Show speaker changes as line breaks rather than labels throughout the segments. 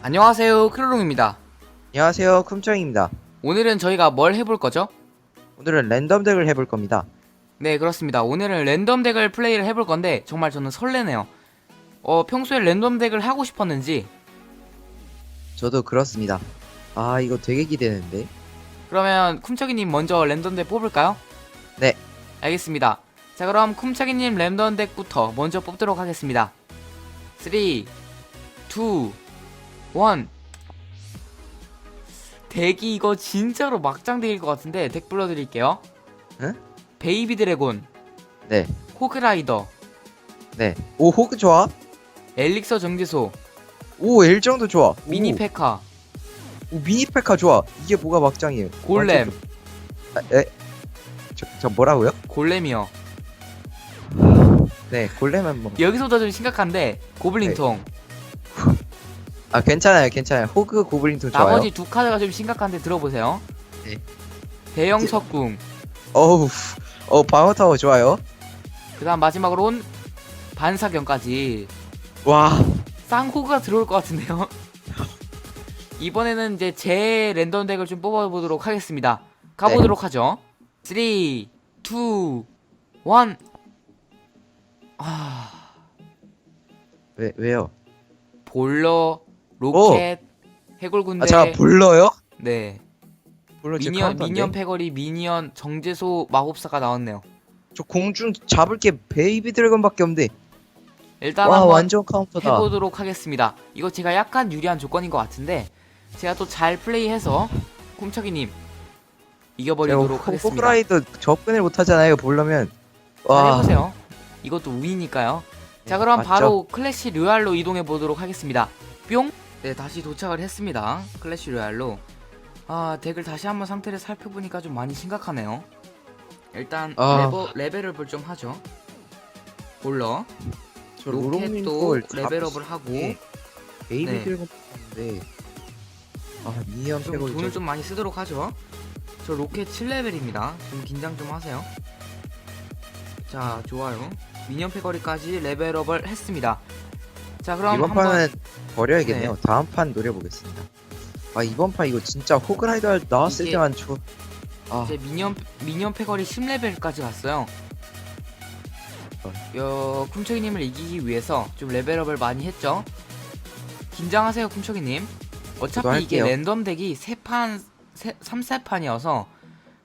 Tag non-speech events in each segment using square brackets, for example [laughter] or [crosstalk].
안녕하세요 크루롱입니다.
안녕하세요 쿰정입니다.
오늘은 저희가 뭘 해볼 거죠?
오늘은 랜덤 덱을 해볼 겁니다.
네 그렇습니다. 오늘은 랜덤 덱을 플레이를 해볼 건데 정말 저는 설레네요. 어 평소에 랜덤 덱을 하고 싶었는지?
저도 그렇습니다. 아 이거 되게 기대되는데.
그러면 쿰차기님 먼저 랜덤 덱 뽑을까요?
네.
알겠습니다. 자 그럼 쿰차기님 랜덤 덱부터 먼저 뽑도록 하겠습니다. 3 2 1 덱이 이거 진짜로 막장 덱일 것 같은데 덱 불러드릴게요.
응?
베이비 드래곤.
네.
호그라이더.
네. 오 호그 좋아?
엘릭서 정제소.
오 일정도 좋아.
미니
오,
페카.
오 미니 페카 좋아. 이게 뭐가 막장이에요?
골렘.
완전 좋- 아, 에? 저, 저 뭐라고요?
골렘이요.
네 골렘은 뭐.
여기서부터 좀 심각한데 고블린통
아 괜찮아요 괜찮아요. 호그 고블린도 좋아요.
나머지 두 카드가 좀 심각한데 들어보세요.
네.
대형
이제-
석궁.
어우 어 방어 타워 좋아요.
그 다음 마지막으로 온 반사경까지.
와.
쌍호가 들어올 것 같은데요? [laughs] 이번에는 이제 제 랜덤 덱을 좀 뽑아보도록 하겠습니다. 가보도록 하죠. 3 2 1 아...
왜, 왜요?
볼러 로켓 해골 군대
아 잠깐 불러요?
네
불러 제
미니언
카운터인데?
미니언 패거리 미니언 정제소 마법사가 나왔네요.
저 공중 잡을 게 베이비 드래곤밖에 없는데
일단
와
한번
완전 카운터다
해보도록 하겠습니다. 이거 제가 약간 유리한 조건인 것 같은데 제가 또 잘 플레이해서 쿰척이님 이겨버리도록 하겠습니다.
호그라이더 접근을 못 하잖아요 보려면
잘
와
해보세요. 이것도 운이니까요. 자
네,
그럼
맞죠?
바로 클래시 로얄로 이동해 보도록 하겠습니다. 뿅. 네 다시 도착을 했습니다. 클래시 로얄로. 아 덱을 다시 한번 상태를 살펴보니까 좀 많이 심각하네요. 일단
아.
레버, 레벨업을 좀 하죠. 볼러.
저
로켓 도
로롱님걸
레벨업을 하고
베이비
네.
드래곤 봤는데 아 미니언
좀
패고
돈을 좀 많이 쓰도록 하죠. 저 로켓 7레벨입니다. 좀 긴장 좀 하세요. 자, 좋아요. 미니언 패거리까지 레벨업을 했습니다. 자, 그럼
이번
한번
판은 버려야겠네요
네.
다음 판 노려보겠습니다 아 이번 판 이거 진짜 호그라이더 나왔을
이게-
때만 저 아,
이제 미니언 미니언 패거리 10레벨까지 갔어요. 여 쿰척이님을 이기기 위해서 좀 레벨업을 많이 했죠. 긴장하세요, 쿰척이님. 어차피 이게. 랜덤 덱이 세판 3세판이어서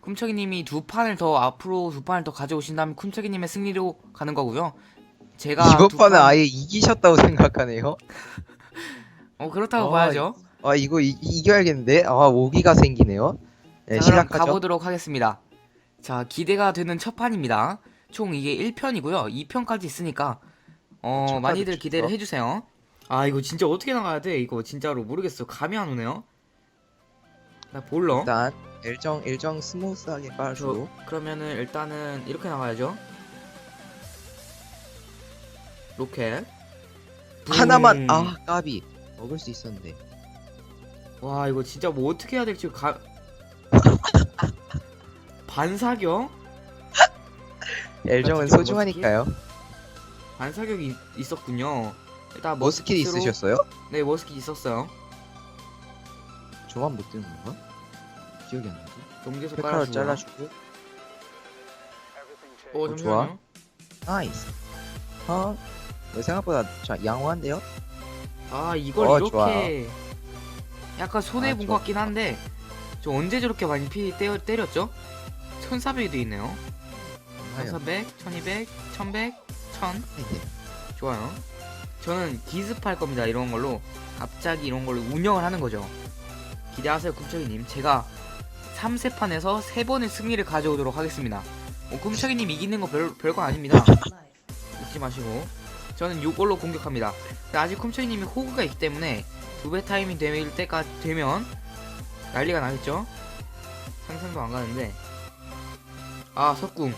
쿰척이님이 두 판을 더 앞으로 두 판을 더 가져오신다면 쿰척이님의 승리로 가는 거고요. 제가
이번
두
판은
판-
아예 이기셨다고 생각하네요
어 그렇다고
어,
봐야죠.
아 이거 이, 이겨야겠는데 아 오기가 생기네요 네
자, 그럼
시작하죠
가보도록 하겠습니다. 자, 기대가 되는 첫 판입니다. 총 이게 1편이고요. 2편까지 있으니까 어,
첫
많이들
판이
기대를
좋죠.
해 주세요. 아, 이거 진짜 어떻게 나가야 돼? 이거 진짜로 모르겠어. 감이 안 오네요. 나 볼러.
일단 일정 일정 스무스하게 깔아주고
그러면은 일단은 이렇게 나가야죠. 로켓.
하나만
붐.
아 까비 먹을 수 있었는데
와 이거 진짜 뭐 어떻게 해야 될지 가 [laughs] 반사격?
엘정은
진짜
소중하니까요
반사격이 있- 있었군요. 일단
머스킷
머스킷으로-
있으셨어요?
네 머스킷 있었어요.
저만 못 드는 건가? 기억이 안 나지
정제소
페카로
깔아주고.
잘라주고
어,
어,
잠시만요.
나이스 어? 왜 생각보다 자, 양호한데요?
아 이걸
어,
이렇게 약간 손해
아,
본
좋아.
것 같긴 한데 저 언제 저렇게 많이 피 때려, 때렸죠? 1400이 돼 있네요.
하여
1400, 1200, 1100, 1000
네.
좋아요. 저는 기습할 겁니다. 이런 걸로 갑자기 이런 걸로 운영을 하는 거죠. 기대하세요, 꿈척이님. 제가 3세판에서 3번의 승리를 가져오도록 하겠습니다. 어, 꿈척이님 이기는 거 별, 별거 아닙니다. [laughs] 웃지 마시고. 저는 요걸로 공격합니다. 근데 아직 꿈척이님이 호그가 있기 때문에 두 배 타이밍 될 때까지 되면 난리가 나겠죠? 상상도 안 가는데. 아, 석궁.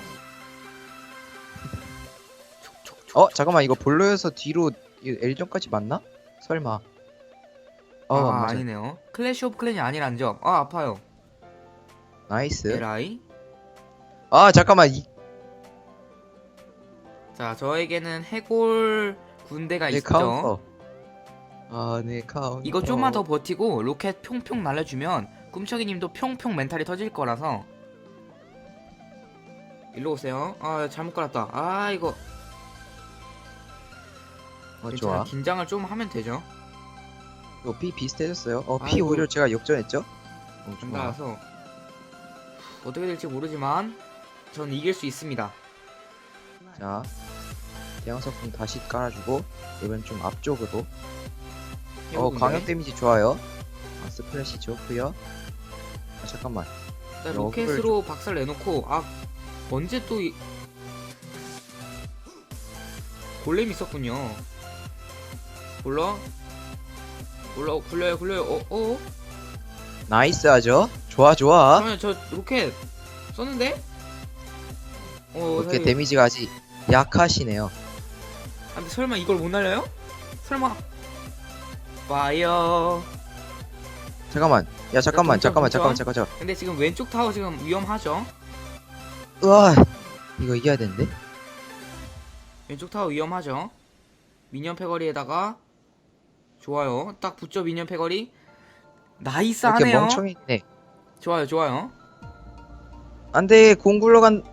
어 잠깐만 이거 볼로에서 뒤로 이 엘정까지 맞나? 설마 어
아, 아니네요. 클래시 오브 클랜이 아니란 점. 아, 아파요.
나이스
에라이.
아 잠깐만 이
자, 저에게는 해골 군대가
이
있죠.
카운터 아 네 카운터
이거 좀만 더 버티고 로켓 평평 날려주면 꿈척이님도 평평 멘탈이 터질 거라서 일로 오세요. 아 잘못 깔았다. 아 이거
어
괜찮아.
좋아
긴장을 좀 하면 되죠.
이거 피 비슷해졌어요 어피
아이고.
오히려 제가 역전했죠 어,
좀
좋아
나와서 어떻게 될지 모르지만 전 이길 수 있습니다.
자 대형석품 다시 깔아주고 이번 좀 앞쪽으로. 어
해보는데.
광역 데미지 좋아요. 아 스플래시 좋고요. 아 잠깐만.
자,
역을
로켓으로 박살 내놓고 아 언제 또 이... 골렘 있었군요. 굴러? 굴러 굴려요 굴려요. 어 어?
나이스 하죠 좋아 좋아.
그러면 저 로켓 썼는데? 어
이렇게
사실-
데미지가 아직 약하시네요.
아, 근데 설마 이걸 못 날려요? 설마. 파이어.
잠깐만. 야 잠깐만 잠깐만. 잠깐만 잠깐만
근데 지금 왼쪽 타워 지금 위험하죠?
으아 이거 이겨야 되는데?
왼쪽 타워 위험하죠? 미니언 패거리에다가. 좋아요. 딱 붙죠 미니언 패거리?
이렇게
나이스하네요.
멍청이네.
좋아요 좋아요.
안돼 공 굴러간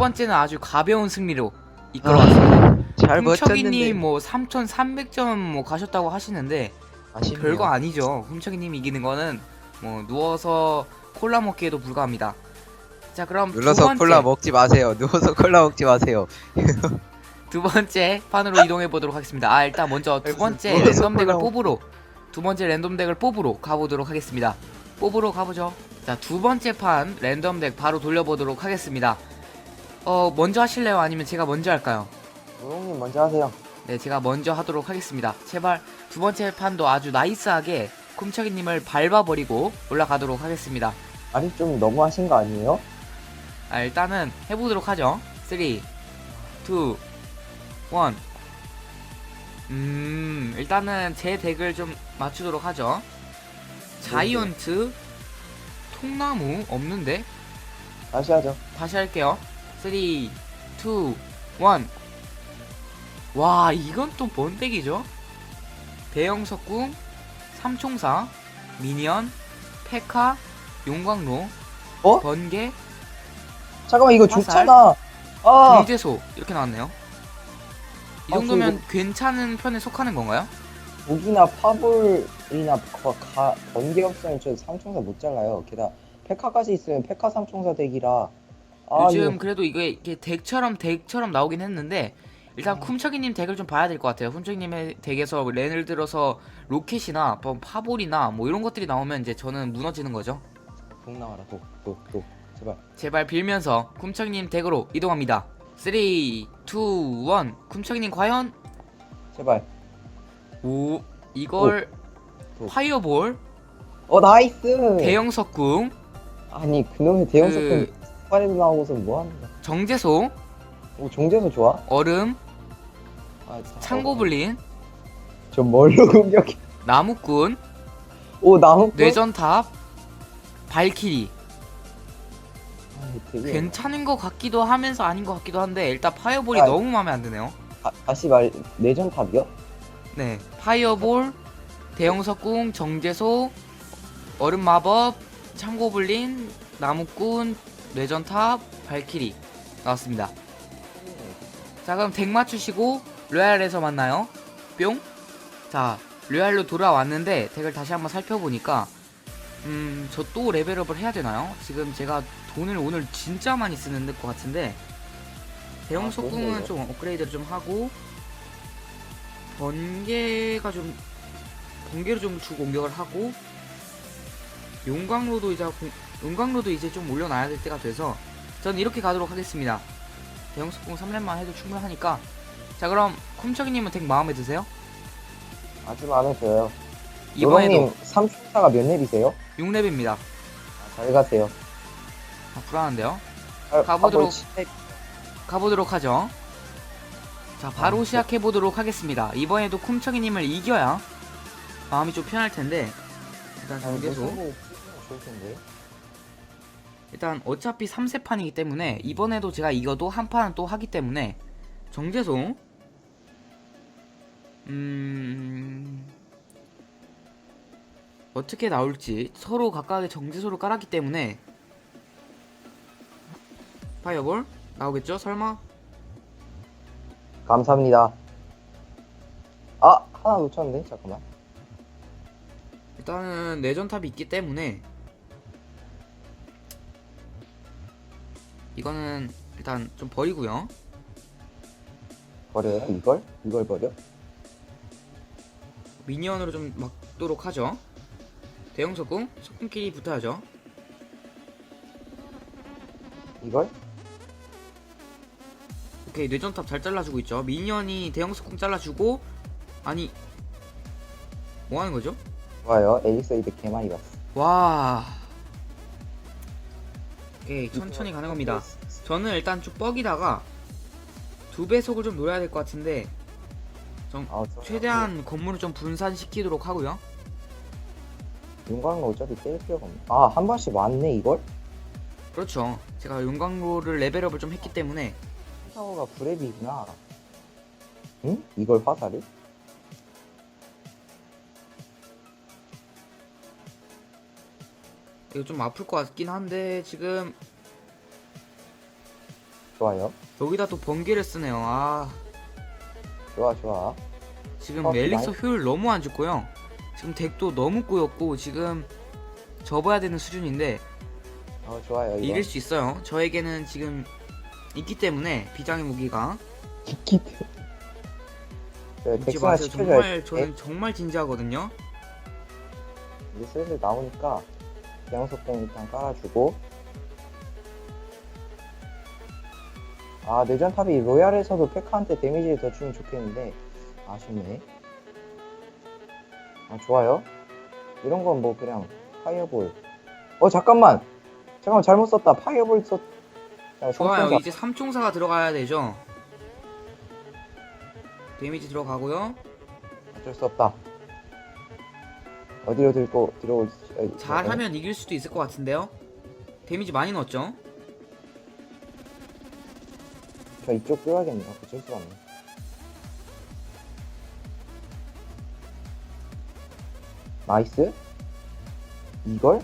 번째는 아주 가벼운 승리로 이끌어왔습니다
버텼는데
훔쳐기님 뭐 3,300점 뭐 가셨다고 하시는데
아쉽네요
별거 아니죠 훔쳐기님 이기는 거는 뭐 누워서 콜라 먹기에도 불과합니다 자 그럼 두
눌러서
번째
콜라 먹지 마세요 [laughs] 누워서 콜라 먹지 마세요
두 번째 판으로 이동해 보도록 하겠습니다. 아 일단 먼저 두 번째
무슨
랜덤 덱을. 뽑으러 두 번째 랜덤 덱을 뽑으러 가보도록 하겠습니다. 뽑으러 가보죠. 자 두 번째 판 랜덤 덱 바로 돌려보도록 하겠습니다. 어 먼저 하실래요? 아니면 제가 먼저 할까요?
노동님 먼저 하세요.
네 제가 먼저 하도록 하겠습니다. 제발 두 번째 판도 아주 나이스하게 쿰척이님을 밟아버리고 올라가도록 하겠습니다.
아직 좀 너무 하신 거 아니에요?
아 일단은 해보도록 하죠. 3, 2, 1. 음 일단은 제 덱을 좀 맞추도록 하죠. 자이언트, 통나무 없는데
다시 하죠.
다시 할게요. 3, 2, 1. 와 이건 또 뭔 덱이죠? 대형 석궁, 삼총사, 미니언, 페카, 용광로,
어?
번개,
잠깐만 이거
화살?
좋잖아. 아,
경제소 이렇게 나왔네요. 이
아,
정도면 괜찮은 편에 속하는 건가요?
무기나 파볼이나 거- 가, 번개 없으면 저 삼총사 못 잘라요. 게다가 페카까지 있으면 페카 삼총사 덱이라. 아,
요즘
이거
그래도 이게, 이게 덱처럼 덱처럼 나오긴 했는데 일단
아.
쿰척이님 덱을 좀 봐야 될 것 같아요. 쿰척이님의 덱에서 렌을 들어서 로켓이나 뭐 파볼이나 뭐 이런 것들이 나오면 이제 저는 무너지는 거죠.
독 나와라 독, 독, 독. 제발.
제발 빌면서 쿰척이님 덱으로 이동합니다. 3, 2, 1. 쿰척이님 과연
제발.
오 이걸
오.
파이어볼
어 나이스.
대형 석궁
아니 그놈의 대형
그-
소품 스파레드 나오고서 뭐 하는 거야?
정제소
오 종재소 좋아?
얼음
아, 진짜.
창고블린
저 뭘로 [laughs] 공격해?
나무꾼
오 나무.
뇌전탑 발키리
아, 되게.
괜찮은 것 같기도 하면서 아닌 것 같기도 한데 일단 파이어볼이
아.
너무 마음에 안 드네요
다, 다시 말 내전탑이요?
네 파이어볼 대형 석궁 정제소 얼음 마법 창고블린 나무꾼 뇌전탑 발키리 나왔습니다 자 그럼 덱 맞추시고 로얄에서 만나요 뿅 자 로얄로 돌아왔는데 덱을 다시 한번 살펴보니까 음 저 또 레벨업을 해야 되나요? 지금 제가 돈을 오늘 진짜 많이 쓰는 것 같은데 대형
아, 그런데요?
좀 업그레이드를 좀 하고 번개가 좀 번개로 좀주 공격을 하고 용광로도 이제 공- 용광로도 이제 좀 올려놔야 될 때가 돼서 저는 이렇게 가도록 하겠습니다. 대형 석궁 3렙만 해도 충분하니까 자 그럼 쿰척이님은 덱 마음에 드세요?
아주 마음에 들어요.
이번에도
노동님 삼총사가 몇 렙이세요?
6렙입니다.
아, 잘 가세요.
아, 불안한데요?
아,
가보도록-
아, 뭐,
가보도록 하죠. 자 바로
아,
시작해 보도록 하겠습니다. 이번에도 쿰척이님을 이겨야 마음이 좀 편할 텐데 일단
아, 뭐 승부 좋을 텐데.
일단 어차피 3세 판이기 때문에 이번에도 제가 이겨도 한 판은 또 하기 때문에 정제소 음... 어떻게 나올지 서로 각각의 정지소를 깔았기 때문에 파이어볼 나오겠죠? 설마?
감사합니다. 아 하나 놓쳤는데 잠깐만.
일단은 내전탑이 있기 때문에 이거는 일단 좀 버리고요.
버려요 이걸? 이걸 버려?
미니언으로 좀 막도록 하죠. 대형 석궁, 석궁끼리 붙어야죠.
이걸?
오케이 뇌전탑 잘 잘라주고 있죠. 미니언이 대형 석궁 잘라주고 아니 뭐 하는 거죠?
좋아요. 엘릭서이드 개 많이 봤어.
와. 오케이 천천히 가는 겁니다. 저는 일단 쭉 뻑이다가 두 배속을 좀 노려야 될 것 같은데
아, 저-
최대한 건물을 좀 분산시키도록 하고요.
윤광로 어차피 뗄 필요가 없네. 아 한 번씩 왔네 이걸?
그렇죠. 제가 용광로를 레벨업을 좀 했기 때문에
타워가 브랩이구나. 응? 이걸 화살을?
이거 좀 아플 것 같긴 한데 지금
좋아요.
여기다 또 번개를 쓰네요. 아
좋아 좋아.
지금
어,
엘릭서
많이-
효율 너무 안 좋고요. 지금 덱도 너무 꼬였고 지금 접어야 되는 수준인데
어 좋아요 이거.
이길 수 있어요. 저에게는 지금 있기 때문에 비장의 무기가
기키트. 저
잊지
백승아
마세요.
시켜줘야
정말 저는 정말 진지하거든요.
이제 슬슬 나오니까 대형속공 일단 깔아주고 아 내전탑이 로얄에서도 페카한테 데미지를 더 주면 좋겠는데 아쉽네 아 좋아요 이런 건 뭐 그냥 파이어볼 어 잠깐만 잠깐만 잘못 썼다 파이어볼 썼 야,
좋아요.
삼총사.
이제 삼총사가 들어가야 되죠. 데미지 들어가고요.
어쩔 수 없다 어디로 들고 어,
잘하면 이길 수도 있을 것 같은데요. 데미지 많이 넣었죠.
저 이쪽 뛰어야겠네요 어쩔 수가 없네 나이스 이걸